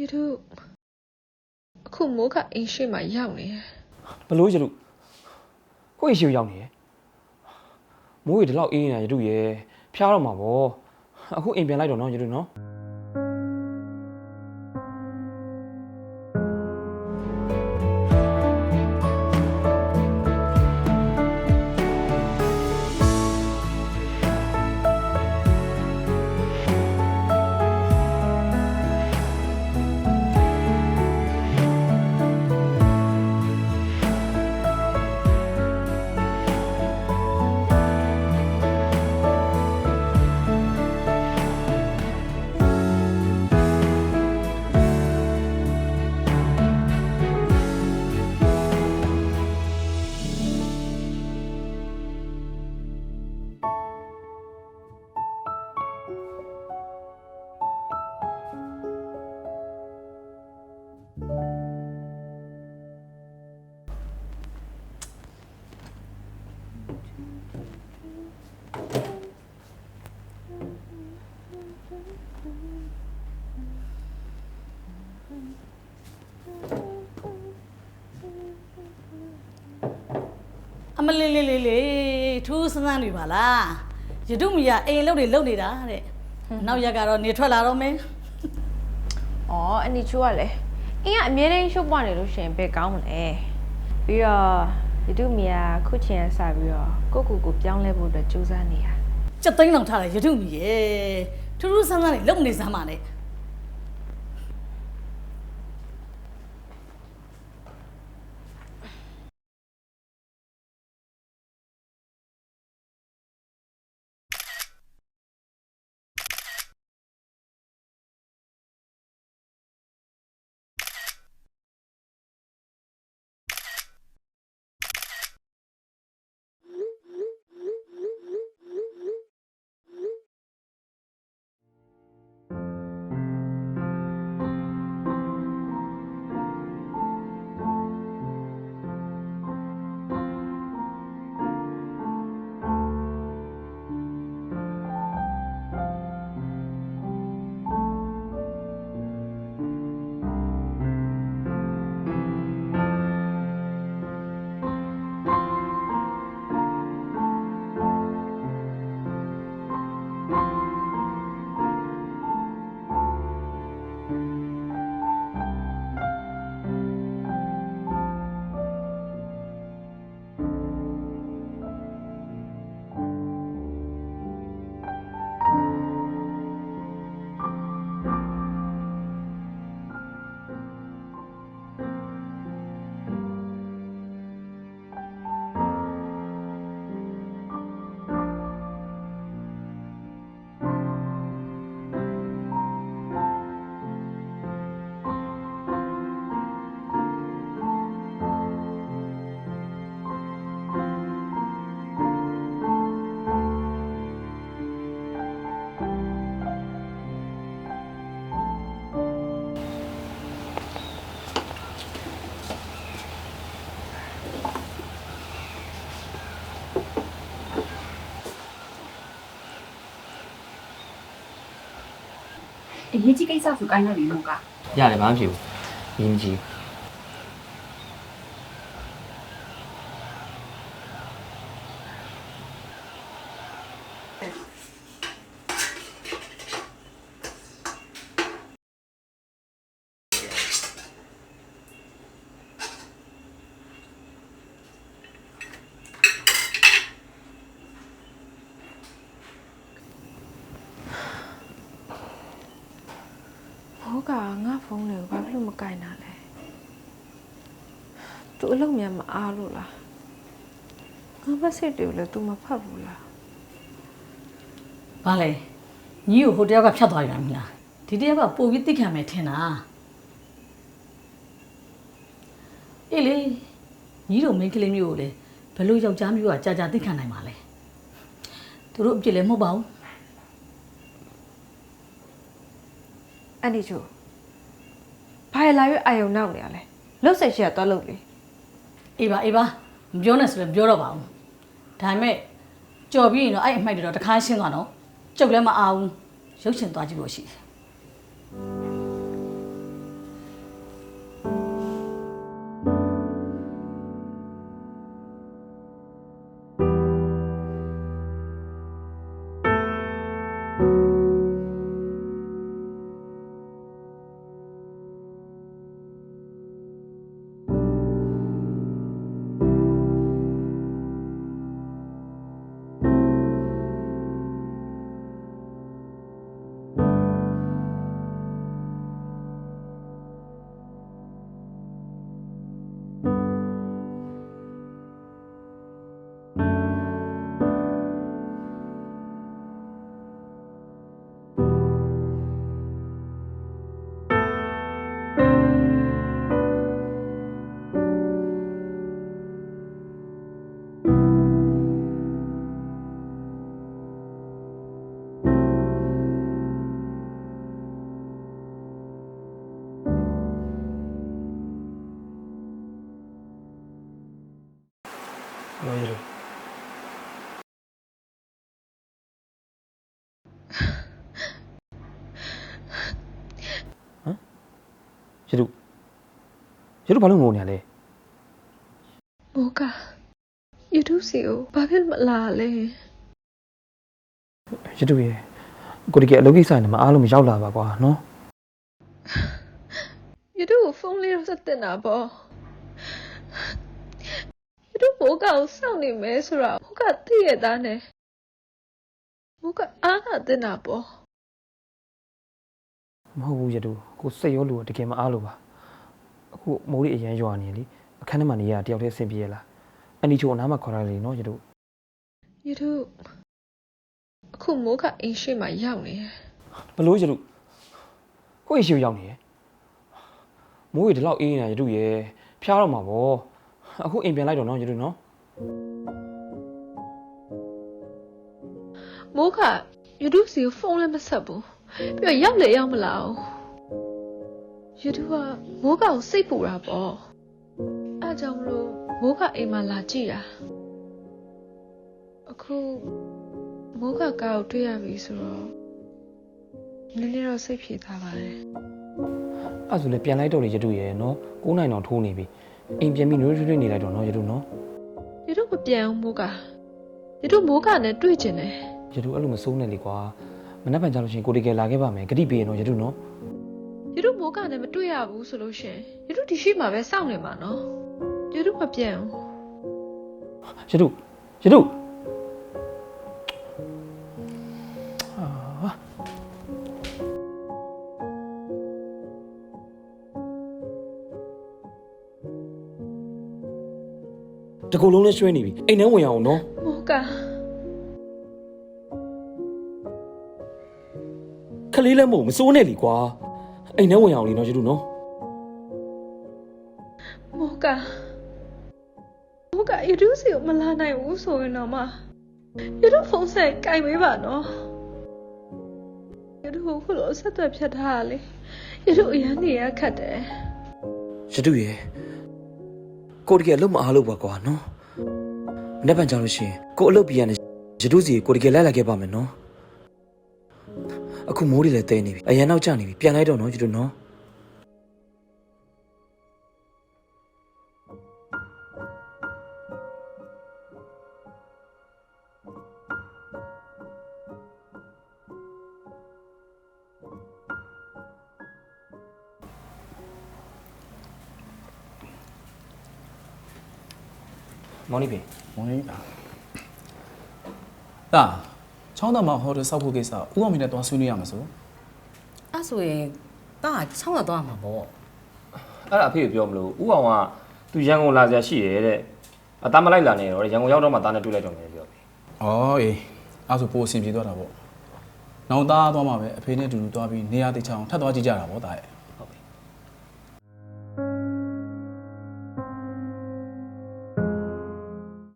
ရထုအခုမိုးကအိမ်ရှိမှရောက်နေတယ်ဘလို့ရလူကိုယ့်ရှိကိုရောက်နေရယ်မိုးရီဒီလောက်အေးနေတာရလူရယ်ဖျားတော့မှာပေါ့အခုအိမ်ပြန်လိုက်တော့နော်ရလူနော် အမလေးလေးလေးလေးထူးဆန်းဆန်းတွေပါလားရတုမီကအိမ်လုပ်တွေလုပ်နေတာတဲ့နောက်ရက်ကတော့နေထွက်လာတော့မယ်။အော်အနီချိုးကလည်းအင်းကအမြဲတမ်းရှုပ်ပွားနေလို့ရှရင်ဘယ်ကောင်းမလဲ။ပြီးတော့ယတုမီယာခုချင်ရစပြီးတော့ကိုယ့်ကိုယ်ကိုပြောင်းလဲဖို့အတွက်ကြိုးစားနေတာစက်သိန်းလောက်ထားတယ်ရတုမီရဲ့ ထူးထူးဆန်းဆန်းတွေလုပ်နေစမ်းပါနဲ့ အရေးကြီးကိစ္စဆိုကိုင်းလိုက်ပြီမို့က ရတယ် ဘာမှမဖြစ်ဘူးမင်းကြီး။ဘောကငါဖုန်းတွေကိုဘာဖြစ်လို့မကင်တာလဲ။ तू အလုပ်မြန်မအားလို့လား။ငါမက်ဆေ့တွေကိုလည်း तू မဖတ်ဘူးလားဘာလဲညီကိုဟိုတယောက်ကဖြတ်သွားရမလားဒီတယောက်ကပို့ပြီးသိခံမယ်ထင်တာအေးလေညီတို့မိန်းကလေးမျိုးကိုလေဘယ်လို့ယောက်ျားမျိုးကကြာကြာသိခံနိုင်ပါလဲသူတို့အပြစ်လည်းမဟုတ်ပါဘူး။ အဲ့ဒီချို့ဘာလဲလာရွအာယုံနောက်နေရလဲ။လှုပ်ဆက်ရှိရတော့လှုပ်လေအေးပါအေးပါမပြောနဲ့ဆိုလည်းမပြောတော့ပါဘူးဒါပေမဲ့ကြော်ပြီးရင်တော့အဲ့အမိုက်တွေတော့တခါရှင်းသွားတော့ကျုပ်လည်းမအားဘူးရုပ်ရှင်သွားကြည့်လို့ရှိတယ် နော်ရတို့ဟမ်ရတို့ရတို့ဘာလို့ငိုနေရလဲမိုးကယူတူစီကိုဘာဖြစ်မလာလဲရတို့ရေကိုဒီကအလုပ်ကိစ္စနဲ့မအားလို့မရောက်လာပါကွာနော်ယူတူကိုဖုန်းလေးတော့ဆက်တင်တာပေါ့ ယူတူမိုးကကိုစောင့်နေမယ်ဆိုတော့မိုးကသိရသားနဲ့မိုးကအားကတင်တာပေါ့မဟုတ်ဘူးရတို့ကိုစိတ်ရောလို့တကယ်မအားလို့ပါအခုမိုးလေးအရန်ရွာနေလေအခန်းထဲမှာနေရတယောက်တည်းအဆင်ပြေရလားအန်ဒီချိုအနားမှာခေါ်ရလေနော်ရတို့ယူတူအခုမိုးကအိမ်ရှိမှရောက်နေတယ်ဘလို့ရတို့ကိုယ့်ရှိကိုရောက်နေရယ်မိုးရီဒီလောက်အေးနေတာရတို့ရေဖျားတော့မှာပေါ့ အခုအိမ်ပြန်လိုက်တော့နော်ရတို့နော်မိုးကယူတူစီကိုဖုန်းလည်းမဆက်ဘူးပြီးတော့ရောက်လေရောက်မလာဘူးယူတူကမိုးကကိုစိတ်ပူတာပေါ့အဲကြောင့်မလို့မိုးကအိမ်မှာလာကြည့်တာအခုမိုးကကားကိုတွေ့ရပြီဆိုတော့နည်းနည်းတော့စိတ်ပြေသွားပါတယ်အဲ့ဆိုလေပြန်လိုက်တော့လေရတို့ရေနော်9နိုင်တော့ထိုးနေပြီ အိမ်ပြန်ပြီးနွေးထွေးထွေးနေလိုက်တော့နော်ရတို့နော်ယူတူမပြန်အောင်မိုးကယူတူမိုးကနဲ့တွေ့ကျင်တယ်ရတို့အဲ့လိုမစိုးနဲ့လေကွာမနေ့ကကြလို့ရှရင်ကိုဒီကယ်လာခဲ့ပါမယ်ဂတိပေးရနော်ရတို့နော်ယူတူမိုးကနဲ့မတွေ့ရဘူးဆိုလို့ရှရင်ယူတူဒီရှိမှာပဲစောင့်နေမှာနော်ယူတူမပြန်ဘူးရတို့ရတို့ တကူလုံးနဲ့ရွှဲနေပြီအိမ်ထဲဝင်ရအောင်နော်မိုးကခလေးလည်းမဟုတ်မစိုးနဲ့လीကွာအိမ်ထဲဝင်ရအောင်လीနော်ရတို့နော်မိုးကမိုးကယူတူစီကိုမလာနိုင်ဘူးဆိုရင်တော့မယူတူဖုန်းဆက်ကင်ပေးပါနော်ယူတူကိုခုလိုဆက်သွယ်ဖြတ်ထားရလေယူတူအရန်နေရခတ်တယ်ရတို့ရေကိုဒီကယ်လုံးမအားလို့ပါကွာနော် မနေ့ကကြလို့ရှရင်ကိုအလုပ်ပြရနေရတို့စီကိုဒီကယ်လိုက်လာခဲ့ပါမယ်နော်အခုမိုးတွေလည်းတဲနေပြီအရန်နောက်ကျနေပြီပြန်လိုက်တော့နော်ရတို့နော် မော်နီပင်မောင်လေးဒါချောင်းတော်မှာဟိုတယ်စောက်ဖို့ကိစ္စဥအောင်မင်းနဲ့တွားဆွေးနွေးရမှာဆိုအဲ့ဆိုရင်တားချောင်းရသွားမှာပေါ့အဲ့ဒါအဖေကပြောမလို့ဥအောင်ကသူရန်ကုန်လာစရာရှိတယ်တဲ့အသားမလိုက်လာနေတော့ရန်ကုန်ရောက်တော့မှသားနဲ့တွေ့လိုက်တော့မယ်ပြောပြီ။အော်အေးအဲ့ဆိုပိုအဆင်ပြေသွားတာပေါ့။နောက်သားသွားမှာပဲအဖေနဲ့အတူတူသွားပြီးနေရာတိတ်ချောင်းထပ်သွားကြည့်ကြတာပေါ့တာရဲ့